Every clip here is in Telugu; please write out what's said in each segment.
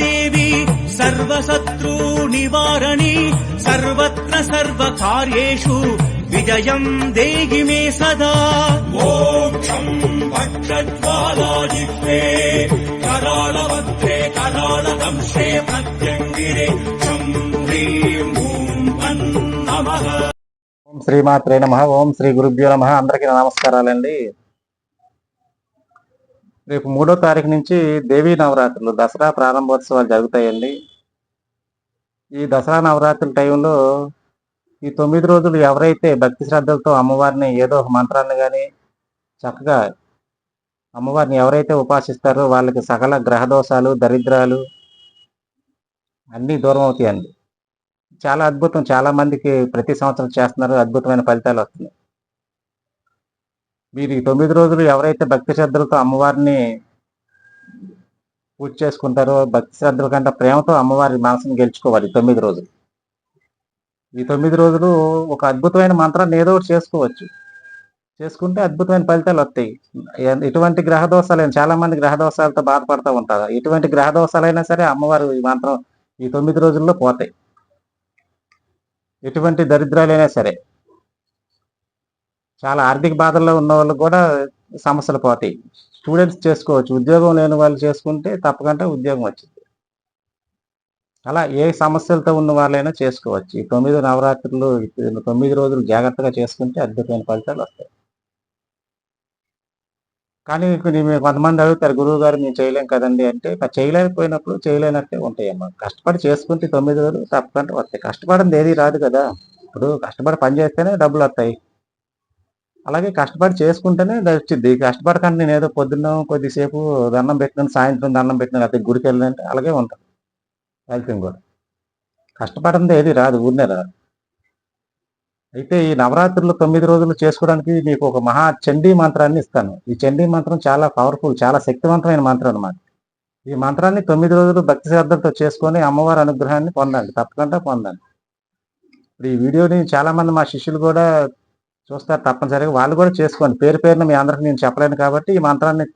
దేవి సర్వశత్రూ నివారణి సర్వత్ర సర్వకార్యేషు విజయం దేగి మే సదా మోక్షం భక్షజ్వాలాజిహ్వే కరాళవక్త్రే కరాళదంశే ప్రత్యంగిరే ఛం హ్రీం ఓం వన్ నమః ఓం శ్రీమాత్రే నమ ఓం శ్రీ గురుభ్యో నమ అందరికీ నమస్కారాలండి. రేపు మూడో తారీఖు నుంచి దేవీ నవరాత్రులు. దసరా ప్రారంభోత్సవాలు జరుగుతాయండి. ఈ దసరా నవరాత్రుల టైంలో ఈ తొమ్మిది రోజులు ఎవరైతే భక్తి శ్రద్ధలతో అమ్మవారిని ఏదో ఒక మంత్రాన్ని కానీ చక్కగా అమ్మవారిని ఎవరైతే ఉపాసిస్తారో వాళ్ళకి సకల గ్రహదోషాలు దరిద్రాలు అన్నీ దూరం అవుతాయండి. చాలా అద్భుతం. చాలామందికి ప్రతి సంవత్సరం చేస్తున్నారు. అద్భుతమైన ఫలితాలు వస్తున్నాయి. మీరు ఈ తొమ్మిది రోజులు ఎవరైతే భక్తి శ్రద్ధలతో అమ్మవారిని పూజ చేసుకుంటారో భక్తి శ్రద్ధల కంటే ప్రేమతో అమ్మవారి మనసును గెలుచుకోవాలి తొమ్మిది రోజులు. ఈ తొమ్మిది రోజులు ఒక అద్భుతమైన మంత్రాన్ని ఏదో ఒకటి చేసుకోవచ్చు. చేసుకుంటే అద్భుతమైన ఫలితాలు వస్తాయి. ఇటువంటి ఎటువంటి గ్రహ చాలా మంది గ్రహదోషాలతో బాధపడుతూ ఉంటారు. ఎటువంటి గ్రహదోషాలైనా సరే అమ్మవారు ఈ మంత్రం ఈ తొమ్మిది రోజుల్లో పోతాయి. ఎటువంటి దరిద్రాలైనా సరే. చాలా ఆర్థిక బాధల్లో ఉన్న వాళ్ళకి కూడా సమస్యలు పోతాయి. స్టూడెంట్స్ చేసుకోవచ్చు. ఉద్యోగం లేని వాళ్ళు చేసుకుంటే తప్పకుండా ఉద్యోగం వచ్చింది. అలా ఏ సమస్యలతో ఉన్న వాళ్ళైనా చేసుకోవచ్చు. ఈ తొమ్మిది నవరాత్రులు తొమ్మిది రోజులు జాగ్రత్తగా చేసుకుంటే అద్భుతమైన ఫలితాలు వస్తాయి. కానీ కొన్ని కొంతమంది అడుగుతారు గురువు గారు మేము చేయలేం కదండి. అంటే చేయలేకపోయినప్పుడు చేయలేనట్టే ఉంటాయమ్మా. కష్టపడి చేసుకుంటే తొమ్మిది రోజులు తప్పకుండా వస్తాయి. కష్టపడింది ఏది రాదు కదా. ఇప్పుడు కష్టపడి పని చేస్తేనే డబ్బులు వస్తాయి. అలాగే కష్టపడి చేసుకుంటేనే వచ్చింది కష్టపడకండి నేను ఏదో పొద్దున్న కొద్దిసేపు దండం పెట్టినాను సాయంత్రం దండం పెట్టినాను అయితే గుడికి వెళ్ళాలంటే అలాగే ఉంటుంది ఫలితం కూడా. కష్టపడింది ఏది రాదు ఊరినే రాదు. అయితే ఈ నవరాత్రులు తొమ్మిది రోజులు చేసుకోవడానికి మీకు ఒక మహా చండీ మంత్రాన్ని ఇస్తాను. ఈ చండీ మంత్రం చాలా పవర్ఫుల్ చాలా శక్తివంతమైన మంత్రం అన్నమాట. ఈ మంత్రాన్ని తొమ్మిది రోజులు భక్తి శ్రద్ధలతో చేసుకొని అమ్మవారి అనుగ్రహాన్ని పొందండి. తప్పకుండా పొందండి. ఇప్పుడు ఈ వీడియోని చాలామంది మా శిష్యులు కూడా చూస్తారు తప్పనిసరిగా. వాళ్ళు కూడా చేసుకోండి. పేరు పేరున మీ అందరికి నేను చెప్పలేను కాబట్టి ఈ మంత్రాన్ని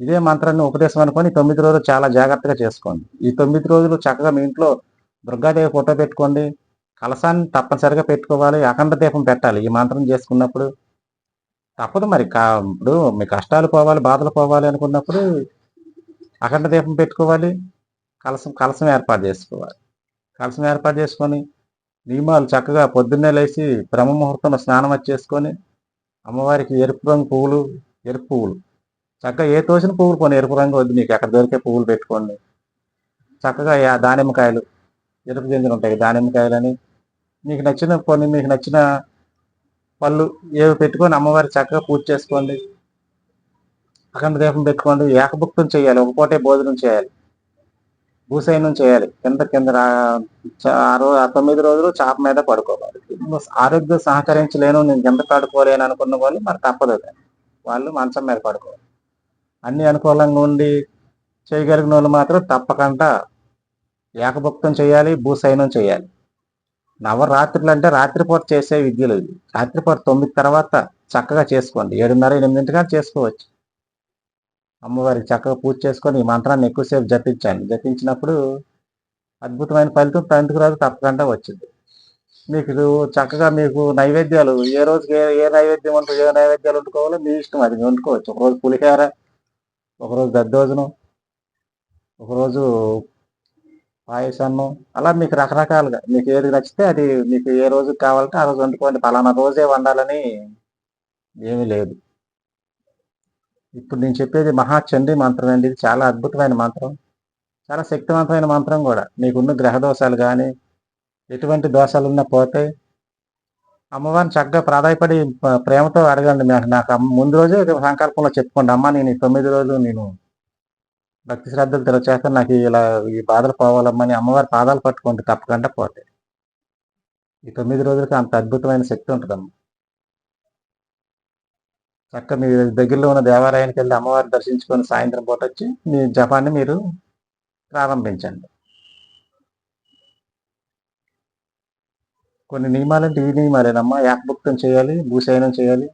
ఇదే మంత్రాన్ని ఉపదేశం అనుకొని తొమ్మిది రోజులు చాలా జాగ్రత్తగా చేసుకోండి. ఈ తొమ్మిది రోజులు చక్కగా మీ ఇంట్లో దుర్గాదేవి ఫోటో పెట్టుకోండి. కలసాన్ని తప్పనిసరిగా పెట్టుకోవాలి. అఖండ దీపం పెట్టాలి ఈ మంత్రం చేసుకున్నప్పుడు. తప్పదు మరి కా ఇప్పుడు మీ కష్టాలు పోవాలి బాధలు పోవాలి అనుకున్నప్పుడు అఖండ దీపం పెట్టుకోవాలి. కలసం కలసం ఏర్పాటు చేసుకోవాలి. కలసం ఏర్పాటు చేసుకొని నియమాలు చక్కగా పొద్దున్నే లేచి బ్రహ్మ ముహూర్తంలో స్నానం వచ్చేసుకొని అమ్మవారికి ఎరుపు రంగు పువ్వులు ఎరుపు పువ్వులు. చక్కగా ఏ తోసిన పువ్వులు కొన్ని ఎరుపు రంగు వద్దు మీకు ఎక్కడ దొరికే పువ్వులు పెట్టుకోండి. చక్కగా దానిమ్మకాయలు ఎరుపు గింజలు ఉంటాయి దానిమ్మకాయలని. మీకు నచ్చిన కొన్ని మీకు నచ్చిన పళ్ళు ఏవి పెట్టుకొని అమ్మవారి చక్కగా పూజ చేసుకోండి. అఖండ దీపం పెట్టుకోండి. ఏకభుక్తం చేయాలి ఒక పూటే భోజనం చేయాలి. భూసైనం చేయాలి. కింద కింద ఆ తొమ్మిది రోజులు చాప మీద పడుకోవాలి. ఆరోగ్యం సహకరించలేను నేను కింద పడుకోలేను అనుకున్న వాళ్ళు మరి తప్పదు వాళ్ళు మంచం మీద పడుకోవాలి. అన్ని అనుకూలంగా ఉండి చేయగలిగిన వాళ్ళు మాత్రం తప్పకుండా ఏకభుక్తం చేయాలి భూసైనం చేయాలి. నవరాత్రులు అంటే రాత్రిపూట చేసే విద్యలు ఇవి. రాత్రిపూట తొమ్మిది తర్వాత చక్కగా చేసుకోండి. ఏడున్నర ఎనిమిదింటిగా చేసుకోవచ్చు. అమ్మవారికి చక్కగా పూజ చేసుకొని ఈ మంత్రాన్ని ఎక్కువసేపు జపించాలి జపించినప్పుడు అద్భుతమైన ఫలితం తండ్రికి రాదు తప్పకుండా వచ్చింది. మీకు చక్కగా మీకు నైవేద్యాలు ఏ రోజుకి ఏ ఏ నైవేద్యం ఉంటుంది ఏ నైవేద్యాలు వండుకోవాలో మీ ఇష్టం అది మీరు వండుకోవచ్చు ఒకరోజు పులిహార ఒకరోజు దద్దోజనం ఒకరోజు పాయసాన్నం అలా మీకు రకరకాలుగా. మీకు ఏది నచ్చితే అది మీకు ఏ రోజు కావాలంటే ఆ రోజు వండుకోండి. పలానా రోజే వండాలని ఏమీ లేదు. ఇప్పుడు నేను చెప్పేది మహాచండ్రి మంత్రం అండి. ఇది చాలా అద్భుతమైన మంత్రం. చాలా శక్తివంతమైన మంత్రం కూడా. నీకున్న గ్రహ దోషాలు కానీ ఎటువంటి దోషాలు ఉన్నా పోతాయి అమ్మవారిని చక్కగా ప్రాధాయపడి ప్రేమతో అడగండి. నాకు నాకు అమ్మ- ముందు రోజే సంకల్పంలో చెప్పుకోండి. అమ్మ నేను ఈ తొమ్మిది రోజులు నేను భక్తి శ్రద్ధలు తెరచేస్తే నాకు ఇలా ఈ బాధలు పోవాలమ్మని అమ్మవారి పాదాలు పట్టుకోండి తప్పకుండా పోతాయి. ఈ తొమ్మిది రోజులకి అంత అద్భుతమైన శక్తి ఉంటుందమ్మా. చక్క మీ దగ్గరలో ఉన్న దేవాలయానికి వెళ్ళి అమ్మవారిని దర్శించుకొని సాయంత్రం పూట వచ్చి మీ జపాన్ని మీరు ప్రారంభించండి. కొన్ని నియమాలంటే ఈ నియమాలేనమ్మా. యాక్భుక్తం చేయాలి భూశయనం చేయాలి.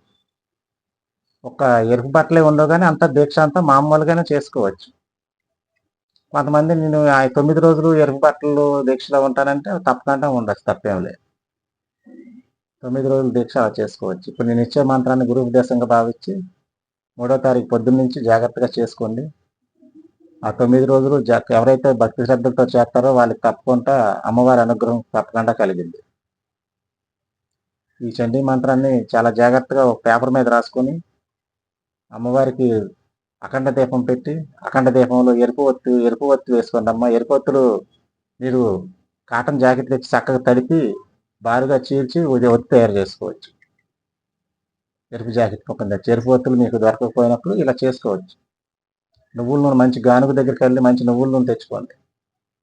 ఒక ఎరుపు బట్టలే ఉండవు కానీ అంత దీక్ష అంతా మామూలుగానే చేసుకోవచ్చు. కొంతమంది నేను ఆ తొమ్మిది రోజులు ఎరుపు బట్టలు దీక్షలో ఉంటానంటే తప్పకుండా ఉండొచ్చు తప్పేం లేదు. తొమ్మిది రోజులు దీక్ష చేసుకోవచ్చు. ఇప్పుడు నేను ఇచ్చే మంత్రాన్ని గురు ఉపదేశంగా భావించి మూడో తారీఖు పొద్దున్న నుంచి జాగ్రత్తగా చేసుకోండి. ఆ తొమ్మిది రోజులు ఎవరైతే భక్తి శ్రద్ధలతో చేస్తారో వాళ్ళకి తప్పకుండా అమ్మవారి అనుగ్రహం తప్పకుండా కలిగింది. ఈ చండీ మంత్రాన్ని చాలా జాగ్రత్తగా ఒక పేపర్ మీద రాసుకొని అమ్మవారికి అఖండ దీపం పెట్టి అఖండ దీపంలో ఎరుపు ఒత్తు ఎరుపు ఒత్తు వేసుకోండి అమ్మ. ఎరుపు ఒత్తులు మీరు కాటన్ జాకెట్ తెచ్చి చక్కగా తడిపి బారుగా చీల్చి ఉదయం తయారు చేసుకోవచ్చు. ఎరుపు జాకెట్ పక్కన చెరుపు ఒత్తులు మీకు దొరకకపోయినప్పుడు ఇలా చేసుకోవచ్చు. నువ్వుల నూనె మంచి గానుగ దగ్గరికి వెళ్ళి మంచి నువ్వుల నూనె తెచ్చుకోండి.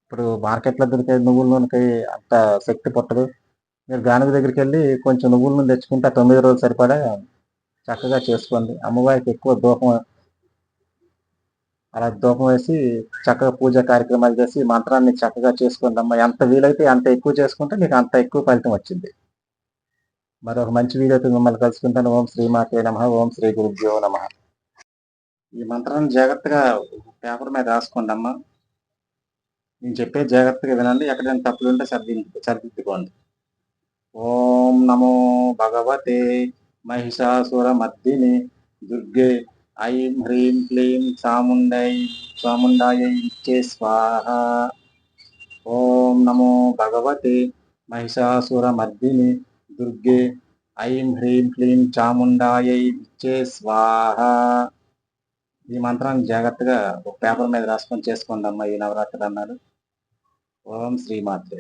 ఇప్పుడు మార్కెట్లో దొరికే నువ్వుల నూనెకి అంత శక్తి పుట్టదు. మీరు గానుగ దగ్గరికి వెళ్ళి కొంచెం నువ్వుల నూనె తెచ్చుకుంటే ఆ తొమ్మిది రోజులు సరిపడా చక్కగా చేసుకోండి. అమ్మవారికి ఎక్కువ దూపం అలా ధూపం వేసి చక్కగా పూజ కార్యక్రమాలు చేసి మంత్రాన్ని చక్కగా చేసుకోండి అమ్మ ఎంత వీలైతే అంత ఎక్కువ చేసుకుంటే మీకు అంత ఎక్కువ ఫలితం వచ్చింది. మరొక మంచి వీడియోతో మిమ్మల్ని కలుసుకుంటాను. ఓం శ్రీమాతే నమ. ఓం శ్రీ గురుభ్యో నమ. ఈ మంత్రాన్ని జాగ్రత్తగా పేపర్ మీద రాసుకోండి అమ్మా నేను చెప్పే జాగ్రత్తగా వినండి. ఎక్కడైనా తప్పులు ఉంటే సర్ది సరిదిద్దుకోండి. ఓం నమో భగవతే మహిషాసుర మద్దిని దుర్గే ఐం హ్రీం క్లీం చాముండై చాముండాయ ఇచ్చే స్వాహ. ఓం నమో భగవతే మహిషాసురమర్దిని దుర్గే ఐం హ్రీం క్లీం చాముండాయ ఇచ్చే స్వాహ. ఈ మంత్రాన్ని జాగ్రత్తగా ఒక పేపర్ మీద రాసుకొని చేసుకోండి అమ్మ ఈ నవరాత్రి అన్నారు ఓం శ్రీమాత్రే